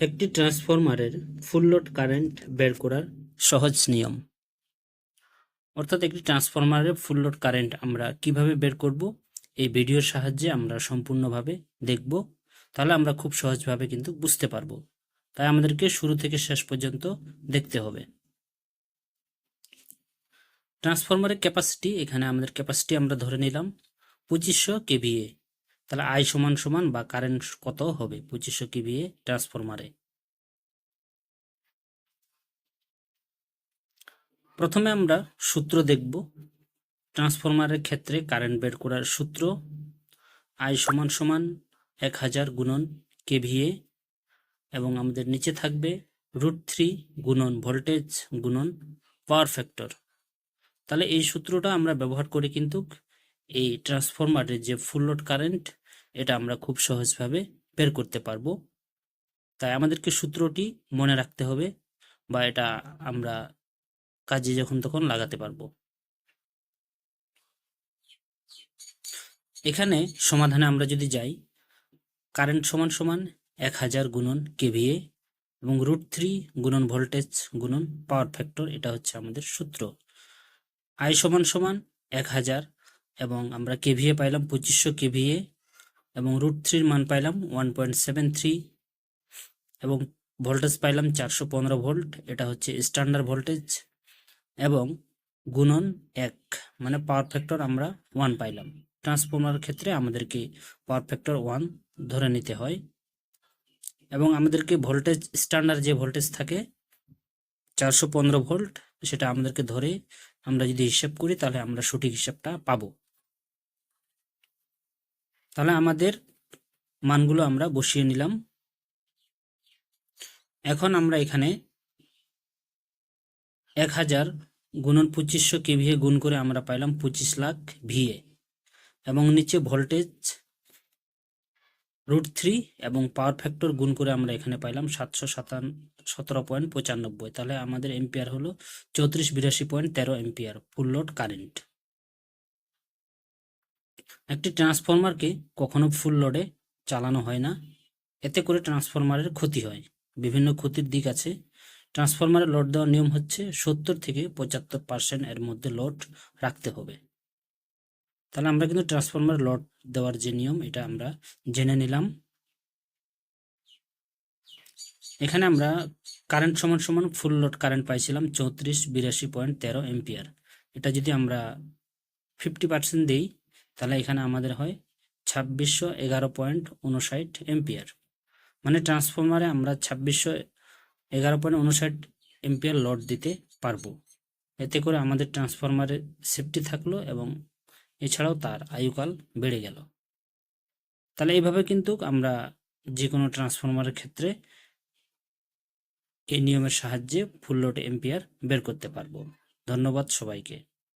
একটি ট্রান্সফরমারের full load current বের করার সহজ নিয়ম। অর্থাৎ একটি ট্রান্সফরমারের ফুল লোড কারেন্ট আমরা কীভাবে বের করব, এই ভিডিওর সাহায্যে আমরা সম্পূর্ণভাবে দেখব। তাহলে আমরা খুব সহজভাবে কিন্তু বুঝতে পারব। তাই আমাদেরকে শুরু থেকে শেষ পর্যন্ত দেখতে হবে। ট্রান্সফরমারের ক্যাপাসিটি, এখানে আমাদের ক্যাপাসিটি আমরা ধরে নিলাম পঁচিশশো কেভিএ। তাহলে আই সমান সমান বা কারেন্ট কত হবে? পঁচিশশো কেভিএ ট্রান্সফরমারে প্রথমে আমরা সূত্র দেখব। ট্রান্সফরমারের ক্ষেত্রে কারেন্ট বের করার সূত্র আই সমান সমান এক হাজার গুণন কেভিএ এবং আমাদের নিচে থাকবে রুট থ্রি গুণন ভোল্টেজ গুণন পাওয়ার ফ্যাক্টর তাহলে এই সূত্রটা আমরা ব্যবহার করে কিন্তু এই ট্রান্সফরমারের যে ফুল লোড কারেন্ট এটা আমরা খুব সহজভাবে বের করতে পারব। তাই আমাদেরকে সূত্রটি মনে রাখতে হবে বা এটা আমরা কাজে যখন তখন লাগাতে পারব। এখানে সমাধানে আমরা যদি যাই, কারেন্ট সমান সমান এক হাজার গুণন কেভিএ এবং রুট থ্রি গুণন ভোল্টেজ গুণন পাওয়ার ফ্যাক্টর, এটা হচ্ছে আমাদের সূত্র। আই সমান সমান এক হাজার এবং আমরা কেভিএ পাইলাম পঁচিশশো কেভিএ এবং রুট থ্রির মান পাইলাম ওয়ান পয়েন্ট সেভেন থ্রি এবং ভোল্টেজ পাইলাম চারশো পনেরো ভোল্ট এটা হচ্ছে স্ট্যান্ডার্ড ভোল্টেজ এবং গুণন এক মানে পাওয়ার ফ্যাক্টর আমরা ওয়ান পাইলাম। ট্রান্সফর্মার ক্ষেত্রে আমাদেরকে পাওয়ার ফ্যাক্টর ওয়ান ধরে নিতে হয় এবং আমাদেরকে ভোল্টেজ স্ট্যান্ডার্ড যে ভোল্টেজ থাকে চারশো পনেরো ভোল্ট সেটা আমাদেরকে ধরে আমরা যদি হিসাব করি তাহলে আমরা সঠিক হিসাবটা পাবো। তাহলে আমাদের মানগুলো আমরা বসিয়ে নিলাম। এখন আমরা এখানে এক হাজার গুণন পঁচিশশো কেভিএ গুণ করে আমরা পাইলাম পঁচিশ লাখ ভিএ এবং নিচে ভোল্টেজ রুট থ্রি এবং পাওয়ার ফ্যাক্টর গুণ করে আমরা এখানে পাইলাম সাতশো সাতান, সতেরো পয়েন্ট পঁচানব্বই। তাহলে আমাদের এম্পিয়ার হলো চৌত্রিশ বিরাশি পয়েন্ট তেরো এম্পিয়ার, ফুল লোড কারেন্ট। একটি ট্রান্সফরমারকে কখনো ফুল লোডে চালানো হয় না। এতে করে ট্রান্সফরমারের ক্ষতি হয়। বিভিন্ন ক্ষতির দিক আছে। ট্রান্সফরমারে লোড দেওয়ার নিয়ম হচ্ছে সত্তর থেকে পঁচাত্তর পার্সেন্ট এর মধ্যে লোড রাখতে হবে। তাহলে আমরা কিন্তু ট্রান্সফরমার লোড দেওয়ার যে নিয়ম, এটা আমরা জেনে নিলাম। এখানে আমরা কারেন্ট সমান সমান ফুল লোড কারেন্ট পাইছিলাম চৌত্রিশ বিরাশি পয়েন্ট তেরো এম্পিয়ার এটা যদি আমরা ফিফটি পার্সেন্ট দিই তাহলে এখানে আমাদের হয় ছাব্বিশশো এগারো পয়েন্ট উনষাট এম্পিয়ার। মানে ট্রান্সফরমারে আমরা ছাব্বিশশো এগারো পয়েন্ট উনষাট এম্পিয়ার লোড দিতে পারব। এতে করে আমাদের ট্রান্সফরমারের সেফটি থাকল এবং এছাড়াও তার আয়ুকাল বেড়ে গেল। তাহলে এইভাবে কিন্তু আমরা যে কোনো ট্রান্সফরমারের ক্ষেত্রে এই নিয়মের সাহায্যে ফুল লোড এম্পিয়ার বের করতে পারব। ধন্যবাদ সবাইকে।